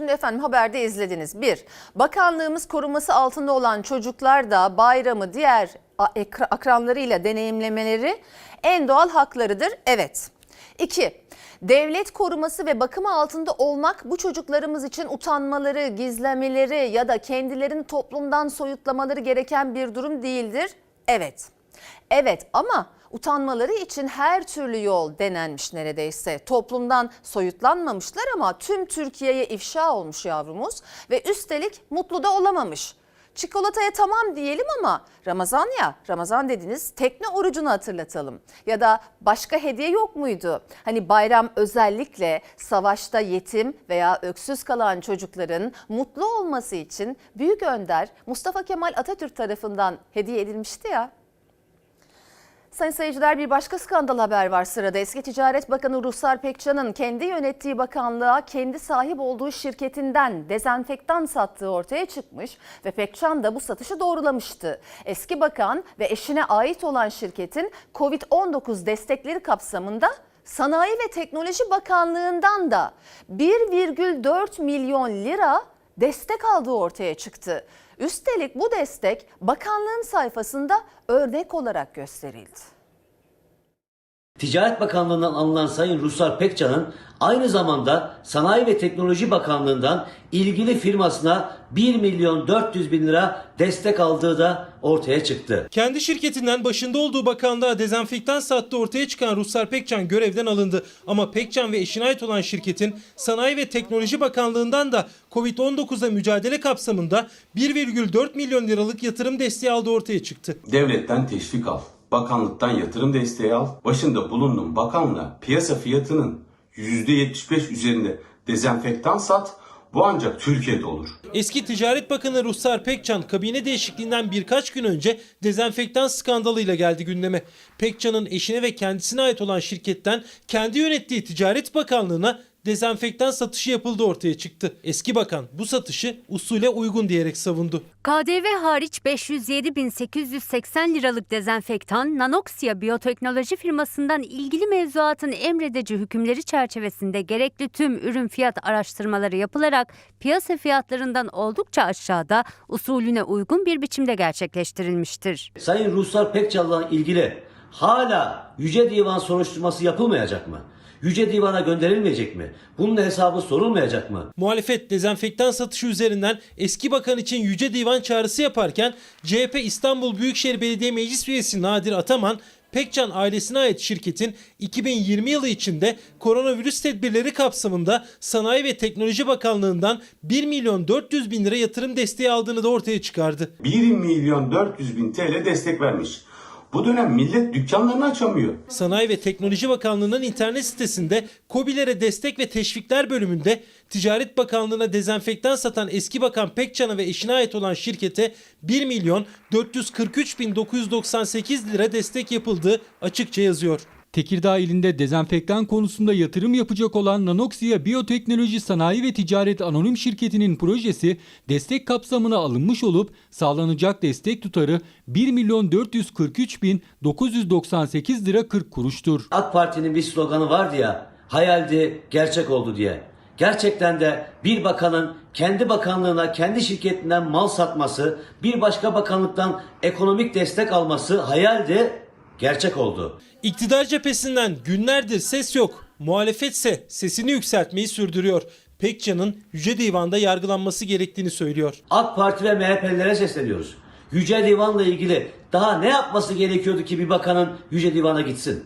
Şimdi efendim haberde izlediniz. Bir, bakanlığımız koruması altında olan çocuklar da bayramı diğer akranlarıyla deneyimlemeleri en doğal haklarıdır. Evet. İki, devlet koruması ve bakımı altında olmak bu çocuklarımız için utanmaları, gizlemeleri ya da kendilerini toplumdan soyutlamaları gereken bir durum değildir. Evet. Evet ama utanmaları için her türlü yol denenmiş neredeyse. Toplumdan soyutlanmamışlar ama tüm Türkiye'ye ifşa olmuş yavrumuz ve üstelik mutlu da olamamış. Çikolataya tamam diyelim ama Ramazan ya, Ramazan dediniz tekne orucunu hatırlatalım. Ya da başka hediye yok muydu? Hani bayram özellikle savaşta yetim veya öksüz kalan çocukların mutlu olması için Büyük Önder Mustafa Kemal Atatürk tarafından hediye edilmişti ya. Sayın seyirciler bir başka skandal haber var sırada. Eski Ticaret Bakanı Ruhsar Pekcan'ın kendi yönettiği bakanlığa kendi sahip olduğu şirketinden dezenfektan sattığı ortaya çıkmış ve Pekcan da bu satışı doğrulamıştı. Eski bakan ve eşine ait olan şirketin Covid-19 destekleri kapsamında Sanayi ve Teknoloji Bakanlığı'ndan da 1,4 milyon lira destek aldığı ortaya çıktı. Üstelik bu destek bakanlığın sayfasında örnek olarak gösterildi. Ticaret Bakanlığı'ndan alınan Sayın Ruslar Pekcan'ın aynı zamanda Sanayi ve Teknoloji Bakanlığı'ndan ilgili firmasına 1 milyon 400 bin lira destek aldığı da ortaya çıktı. Kendi şirketinden başında olduğu bakanlığa dezenfektan sattığı ortaya çıkan Ruslar Pekcan görevden alındı. Ama Pekcan ve eşine ait olan şirketin Sanayi ve Teknoloji Bakanlığı'ndan da Covid-19'a mücadele kapsamında 1,4 milyon liralık yatırım desteği aldığı ortaya çıktı. Devletten teşvik al. Bakanlıktan yatırım desteği al. Başında bulunduğun bakanla piyasa fiyatının %75 üzerinde dezenfektan sat. Bu ancak Türkiye'de olur. Eski Ticaret Bakanı Ruslar Pekcan kabine değişikliğinden birkaç gün önce dezenfektan skandalıyla geldi gündeme. Pekcan'ın eşine ve kendisine ait olan şirketten kendi yönettiği Ticaret Bakanlığı'na dezenfektan satışı yapıldığı ortaya çıktı. Eski bakan bu satışı usule uygun diyerek savundu. KDV hariç 507.880 liralık dezenfektan Nanoxia Biyoteknoloji firmasından ilgili mevzuatın emredici hükümleri çerçevesinde gerekli tüm ürün fiyat araştırmaları yapılarak piyasa fiyatlarından oldukça aşağıda usulüne uygun bir biçimde gerçekleştirilmiştir. Sayın Ruslar Pekcan'la ilgili hala Yüce Divan soruşturması yapılmayacak mı? Yüce Divan'a gönderilmeyecek mi? Bunun hesabı sorulmayacak mı? Muhalefet dezenfektan satışı üzerinden eski bakan için Yüce Divan çağrısı yaparken CHP İstanbul Büyükşehir Belediye Meclis Üyesi Nadir Ataman Pekcan ailesine ait şirketin 2020 yılı içinde koronavirüs tedbirleri kapsamında Sanayi ve Teknoloji Bakanlığı'ndan 1 milyon 400 bin lira yatırım desteği aldığını da ortaya çıkardı. 1 milyon 400 bin TL destek vermiş. Bu dönem millet dükkanlarını açamıyor. Sanayi ve Teknoloji Bakanlığı'nın internet sitesinde KOBİ'lere destek ve teşvikler bölümünde Ticaret Bakanlığı'na dezenfektan satan eski bakan Pekcan'a ve eşine ait olan şirkete 1 milyon 443 bin 998 lira destek yapıldığı açıkça yazıyor. Tekirdağ ilinde dezenfektan konusunda yatırım yapacak olan Nanoxia Biyoteknoloji Sanayi ve Ticaret Anonim Şirketi'nin projesi destek kapsamına alınmış olup sağlanacak destek tutarı 1 milyon 443 bin 998 lira 40 kuruştur. AK Parti'nin bir sloganı vardı ya, hayaldi, gerçek oldu diye. Gerçekten de bir bakanın kendi bakanlığına, kendi şirketinden mal satması, bir başka bakanlıktan ekonomik destek alması hayaldi, gerçek oldu. İktidar cephesinden günlerdir ses yok. Muhalefetse sesini yükseltmeyi sürdürüyor. Pekcan'ın Yüce Divan'da yargılanması gerektiğini söylüyor. AK Parti ve MHP'lilere sesleniyoruz. Yüce Divan'la ilgili daha ne yapması gerekiyordu ki bir bakanın Yüce Divan'a gitsin?